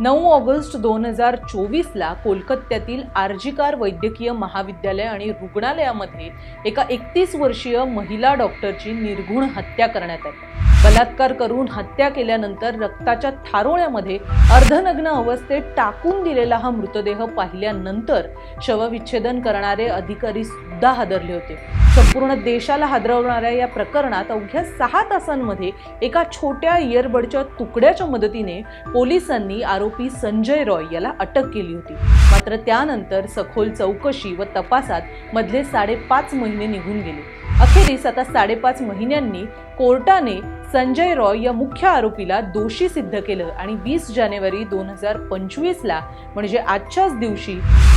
नऊ ऑगस्ट दोन हजार चोवीसला कोलकात्यातील आर्जिकार वैद्यकीय महाविद्यालय आणि रुग्णालयामध्ये एका एकतीस वर्षीय महिला डॉक्टरची निर्घुण हत्या करण्यात आली. बलात्कार करून हत्या केल्यानंतर रक्ताच्या थारोळ्यामध्ये अर्धनग्न अवस्थेत टाकून दिलेला हा मृतदेह पाहिल्यानंतर शवविच्छेदन करणारे अधिकारी सुद्धा हादरले होते. संपूर्ण देशाला हादरवणाऱ्या या प्रकरणात अवघ्या सहा तासांमध्ये एका छोट्या इयरबडच्या तुकड्याच्या मदतीने पोलिसांनी आरोपी संजय रॉय याला अटक केली होती. मात्र त्यानंतर सखोल चौकशी व तपासात मधले साडेपाच महिने निघून गेले. अखेरीस आता साडेपाच महिन्यांनी कोर्टाने संजय रॉय या मुख्य आरोपीला दोषी सिद्ध केलं आणि वीस जानेवारी दोन हजार पंचवीसला म्हणजे आजच्याच दिवशी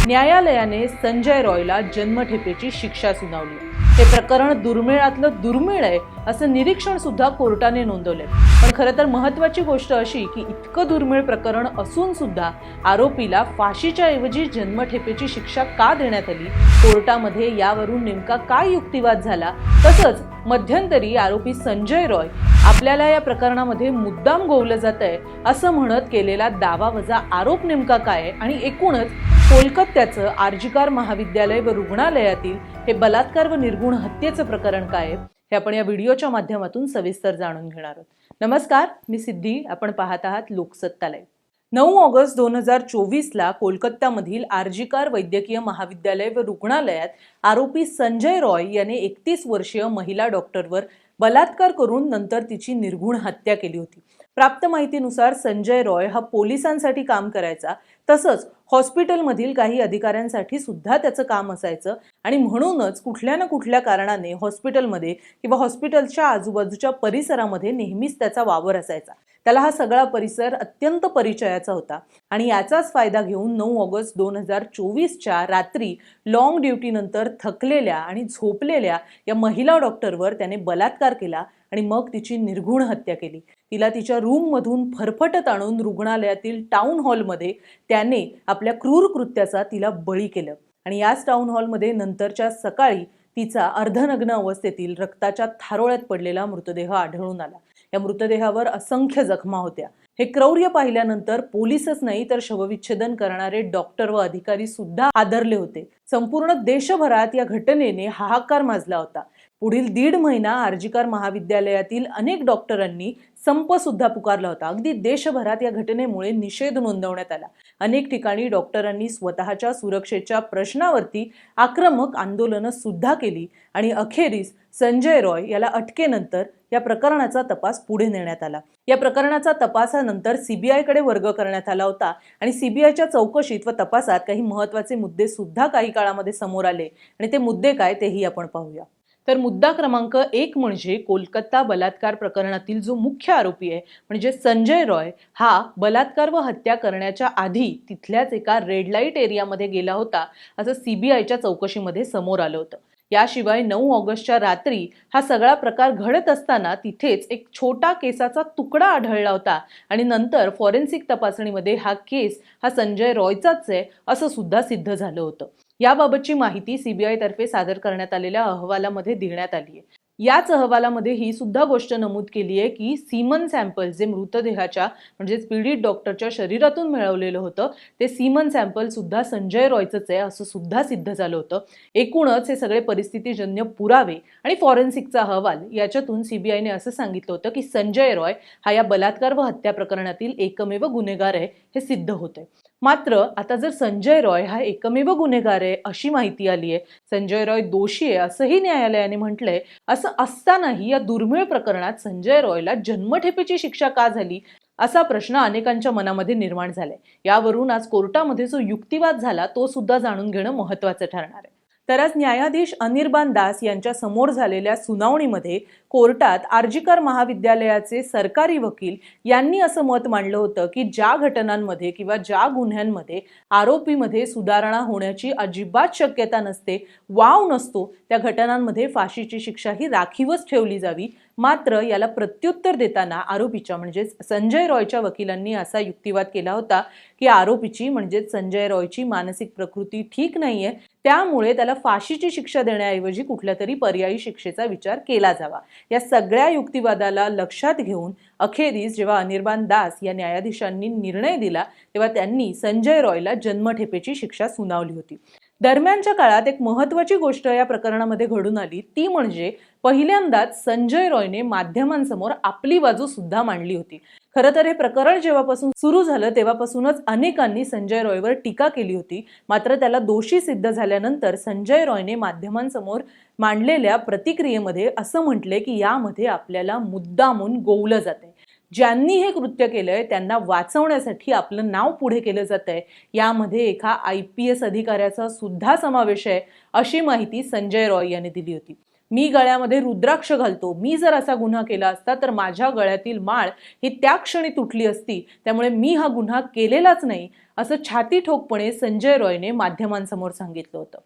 न्यायालयाने संजय रॉयला जन्मठेपेची शिक्षा सुनावली. हे प्रकरण दुर्मिळातलं दुर्मिळ आहे असं निरीक्षण सुद्धा कोर्टाने नोंदवलंय. पण खरं तर महत्वाची गोष्ट अशी की इतकं दुर्मिळ प्रकरण असून सुद्धा आरोपीला फाशीच्या ऐवजी जन्मठेपेची शिक्षा का देण्यात आली? कोर्टामध्ये यावरून नेमका काय युक्तिवाद झाला? तसंच मध्यंतरी आरोपी संजय रॉय आपल्याला या प्रकरणामध्ये मुद्दाम गोवलं जात आहे असं म्हणत केलेला दावा वजा आरोप नेमका काय आहे? आणि एकूणच कोलकात्याचं आर्जिकार महाविद्यालय व रुग्णालयातील हे बलात्कार व निर्गुण हत्येचं प्रकरण काय हे आपण या व्हिडिओच्या माध्यमातून सविस्तर जाणून घेणार आहोत. नमस्कार मी सिद्धी. आपण पाहत आहात लोकसत्तालय. नऊ ऑगस्ट दोन हजार चोवीसला कोलकात्यामधील आर्जिकार वैद्यकीय महाविद्यालय व रुग्णालयात आरोपी संजय रॉय याने एकतीस वर्षीय महिला डॉक्टरवर बलात्कार करून नंतर तिची निर्घुण हत्या केली होती. प्राप्त माहितीनुसार संजय रॉय हा पोलिसांसाठी काम करायचा तसंच हॉस्पिटलमधील काही अधिकाऱ्यांसाठी सुद्धा त्याचं काम असायचं आणि म्हणूनच कुठल्या ना कुठल्या कारणाने हॉस्पिटलमध्ये किंवा हॉस्पिटलच्या आजूबाजूच्या परिसरामध्ये नेहमीच त्याचा वावर असायचा. त्याला हा सगळा परिसर अत्यंत परिचयाचा होता. आणि याचाच फायदा घेऊन नऊ ऑगस्ट दोन हजार चोवीसच्या रात्री लॉंग ड्युटीनंतर थकलेल्या आणि झोपलेल्या या महिला डॉक्टरवर त्याने बलात्कार केला आणि मग तिची निर्घुण हत्या केली. तिला तिच्या रूममधून फरफटत आणून रुग्णालयातील टाउन हॉलमध्ये त्याने आपल्या क्रूर कृत्याचा तिला बळी केलं. आणि याच टाउन हॉलमध्ये नंतरच्या सकाळी तिचा अर्धनग्न अवस्थेतील रक्ताच्या थारोळ्यात पडलेला मृतदेह आढळून आला. या मृतदेहावर असंख्य जखमा होत्या. हे क्रौर्य पाहिल्यानंतर पोलीसच नाही तर शवविच्छेदन करणारे डॉक्टर व अधिकारी सुद्धा आदरले होते. संपूर्ण देशभरात या घटनेने हाहाकार माजला होता. पुढील दीड महिना आर्जिकार महाविद्यालयातील अनेक डॉक्टरांनी संप सुद्धा पुकारला होता. अगदी देशभरात या घटनेमुळे निषेध नोंदवण्यात आला. अनेक ठिकाणी डॉक्टरांनी स्वतःच्या सुरक्षेच्या प्रश्नावरती आक्रमक आंदोलनं सुद्धा केली आणि अखेरीस संजय रॉय याला अटकेनंतर या प्रकरणाचा तपास पुढे नेण्यात आला. या प्रकरणाचा तपासानंतर सीबीआयकडे वर्ग करण्यात आला होता आणि सीबीआयच्या चौकशीत व तपासात काही महत्त्वाचे मुद्दे सुद्धा काही काळामध्ये समोर आले आणि ते मुद्दे काय तेही आपण पाहूया. तर मुद्दा क्रमांक एक म्हणजे कोलकाता बलात्कार प्रकरणातील जो मुख्य आरोपी आहे म्हणजे संजय रॉय हा बलात्कार व हत्या करण्याच्या आधी तिथल्याच एका रेड लाइट एरियामध्ये गेला होता असं सीबीआयच्या चौकशीमध्ये समोर आलं होतं. याशिवाय नऊ ऑगस्टच्या रात्री हा सगळा प्रकार घडत असताना तिथेच एक छोटा केसाचा तुकडा आढळला होता आणि नंतर फॉरेन्सिक तपासणीमध्ये हा केस हा संजय रॉयचाच आहे असं सुद्धा सिद्ध झालं होतं. याबाबतची माहिती सीबीआय तर्फे सादर करण्यात आलेल्या अहवालामध्ये देण्यात आली आहे. याच अहवालामध्ये ही सुद्धा गोष्ट नमूद केली आहे की सीमन सॅम्पल जे मृतदेहाच्या म्हणजेच पीडित डॉक्टरच्या शरीरातून मिळवलेलं होतं ते सीमन सॅम्पल सुद्धा संजय रॉयचंच आहे असं सुद्धा सिद्ध झालं होतं. एकूणच हे सगळे परिस्थितीजन्य पुरावे आणि फॉरेन्सिकचा अहवाल याच्यातून सीबीआयने असं सांगितलं होतं की संजय रॉय हा या बलात्कार व हत्या प्रकरणातील एकमेव गुन्हेगार आहे. हे सिद्ध होते मात्र आता जर संजय रॉय हा एकमेव गुन्हेगार आहे अशी माहिती आली आहे संजय रॉय दोषी आहे असंही न्यायालयाने म्हटलंय असं असतानाही या दुर्मिळ प्रकरणात संजय रॉयला जन्मठेपेची शिक्षा का झाली असा प्रश्न अनेकांच्या मनामध्ये निर्माण झालाय. यावरून आज कोर्टामध्ये जो युक्तिवाद झाला तो सुद्धा जाणून घेणं महत्वाचं ठरणार आहे. तर आज न्यायाधीश अनिर्बान दास यांच्या समोर झालेल्या सुनावणीमध्ये कोर्टात आर्जिकर महाविद्यालयाचे सरकारी वकील यांनी असं मत मांडलं होतं की ज्या घटनांमध्ये किंवा ज्या गुन्ह्यांमध्ये आरोपीमध्ये सुधारणा होण्याची अजिबात शक्यता नसते वाव नसतो त्या घटनांमध्ये फाशीची शिक्षा ही राखीवच ठेवली जावी मात्र याला प्रत्युत्तर देताना आरोपीच्या म्हणजेच संजय रॉयच्या वकिलांनी असा युक्तिवाद केला होता की आरोपीची म्हणजेच संजय रॉयची मानसिक प्रकृती ठीक नाहीये त्यामुळे त्याला फाशीची शिक्षा देण्याऐवजी कुठल्या तरी पर्यायी शिक्षेचा विचार केला जावा. या सगळ्या युक्तिवादाला लक्षात घेऊन अखेरीस जेव्हा अनिर्बान दास या न्यायाधीशांनी निर्णय दिला तेव्हा त्यांनी संजय रॉयला जन्मठेपेची शिक्षा सुनावली होती. दरम्यानच्या काळात एक महत्वाची गोष्ट या प्रकरणामध्ये घडून आली. ती म्हणजे पहिल्यांदाच संजय रॉयने माध्यमांसमोर आपली बाजू सुद्धा मांडली होती. खरं तर हे प्रकरण जेव्हापासून सुरू झालं तेव्हापासूनच अनेकांनी संजय रॉयवर टीका केली होती. मात्र त्याला दोषी सिद्ध झाल्यानंतर संजय रॉयने माध्यमांसमोर मांडलेल्या प्रतिक्रियेमध्ये असं म्हटले की यामध्ये आपल्याला मुद्दामून गोवलं जाते ज्यांनी हे कृत्य केलंय त्यांना वाचवण्यासाठी आपलं नाव पुढे केलं जात आहे यामध्ये एका आय पी एस अधिकाऱ्याचा सुद्धा समावेश आहे अशी माहिती संजय रॉय यांनी दिली होती. मी गळ्यामध्ये रुद्राक्ष घालतो. मी जर असा गुन्हा केला असता तर माझ्या गळ्यातील माळ ही त्या क्षणी तुटली असती. त्यामुळे मी हा गुन्हा केलेलाच नाही. असं छाती ठोकपणे संजय रॉयने माध्यमांसमोर सांगितलं होतं.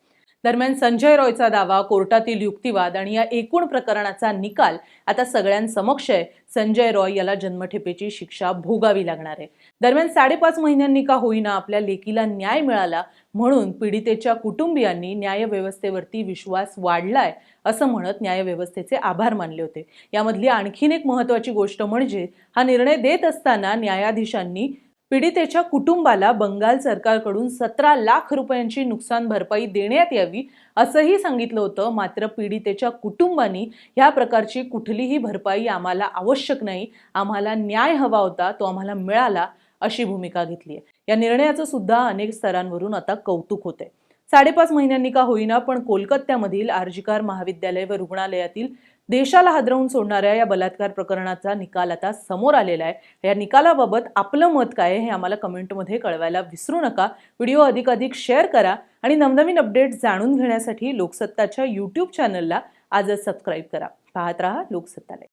दरम्यान संजय रॉयचा दावा कोर्टातील युक्तिवाद आणि या एकूण प्रकरणाचा निकाल आता सगळ्यांसमक्ष आहे. संजय रॉय याला जन्मठेपेची शिक्षा भोगावी लागणार आहे. दरम्यान साडेपाच महिन्यांनी का होईना आपल्या लेकीला न्याय मिळाला म्हणून पीडितेच्या कुटुंबियांनी न्यायव्यवस्थेवरती विश्वास वाढलाय असं म्हणत न्यायव्यवस्थेचे आभार मानले होते. यामधली आणखीन एक महत्वाची गोष्ट म्हणजे हा निर्णय देत असताना न्यायाधीशांनी पीडितेच्या कुटुंबाला बंगाल सरकारकडून सतरा लाख रुपयांची नुकसान भरपाई देण्यात यावी असंही सांगितलं होतं. मात्र पीडितेच्या कुटुंबानी ह्या प्रकारची कुठलीही भरपाई आम्हाला आवश्यक नाही. आम्हाला न्याय हवा होता तो आम्हाला मिळाला अशी भूमिका घेतली आहे या निर्णयाचं सुद्धा अनेक स्तरांवरून आता कौतुक होते साडेपाच महिन्यांनी का होईना पण कोलकात्यामधील आर्जिकार महाविद्यालय व रुग्णालयातील देशाला हादरवून सोडणाऱ्या या बलात्कार प्रकरणाचा निकाल आता समोर आलेला आहे. या निकालाबाबत आपलं मत काय हे आम्हाला कमेंटमध्ये कळवायला विसरू नका. व्हिडिओ अधिकाधिक शेअर करा आणि नवनवीन अपडेट जाणून घेण्यासाठी लोकसत्ताच्या यूट्यूब चॅनलला आजच सबस्क्राईब करा. पाहत रहा लोकसत्तालय.